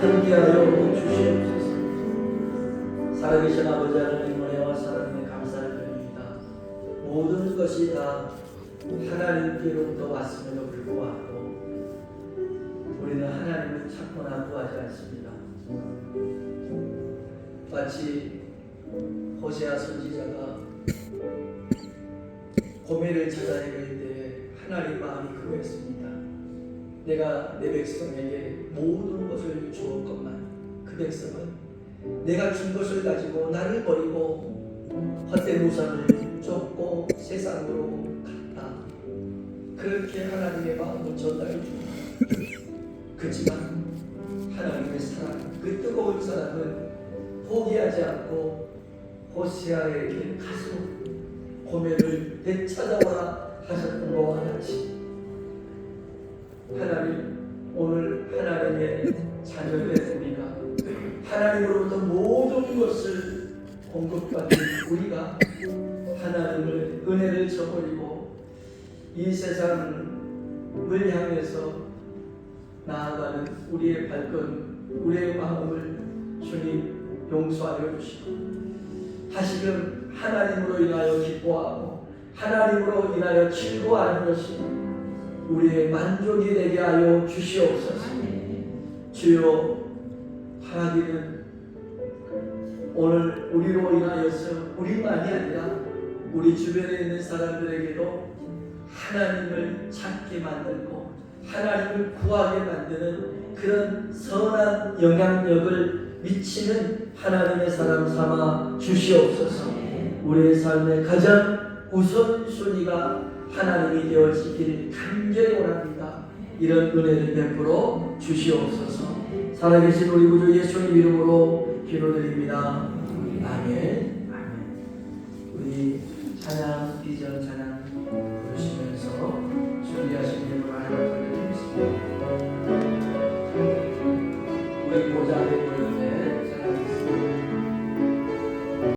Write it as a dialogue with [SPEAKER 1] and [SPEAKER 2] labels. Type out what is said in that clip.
[SPEAKER 1] 함께하여 주시옵소서. 살아계신 아버지 하나님 은혜와 사랑에 감사를 드립니다. 모든 것이 다 하나님께로부터 왔음에도 불구하고 우리는 하나님을 찾거나 구하지 않습니다. 마치 호세아 선지자가 고민을 찾아야 될 때에 하나님 마음이 급했습니다. 내가 내 백성에게 모든 것을 주었건만 그 백성은 내가 준 것을 가지고 나를 버리고 헛된 우상을 쫓고 세상으로 갔다. 그렇게 하나님의 마음을 전달해 줍니다. 그렇지만 하나님의 사랑, 그 뜨거운 사랑은 포기하지 않고 호시아에게 가서 고멜을 되찾아오라 하셨던 것과 같이 하나님 오늘 하나님의 우리가 하나님으로부터 모든 것을 공급받는 우리가 하나님을 은혜를 저버리고 이 세상을 향해서 나아가는 우리의 발걸음, 우리의 마음을 주님 용서하여 주시고 다시금 하나님으로 인하여 기뻐하고 하나님으로 인하여 즐거워하는 것이 우리의 만족이 되게 하여 주시옵소서. 주여 하나님은 오늘 우리로 인하여서 우리만이 아니라 우리 주변에 있는 사람들에게도 하나님을 찾게 만들고 하나님을 구하게 만드는 그런 선한 영향력을 미치는 하나님의 사람 삼아 주시옵소서. 우리의 삶의 가장 우선순위가 하나님이 되어지길 간절히 원합니다. 이런 은혜를 베풀어 주시옵소서. 살아계신 우리 구주 예수님 이름으로 기도드립니다. 아멘. 우리 찬양 비전 찬양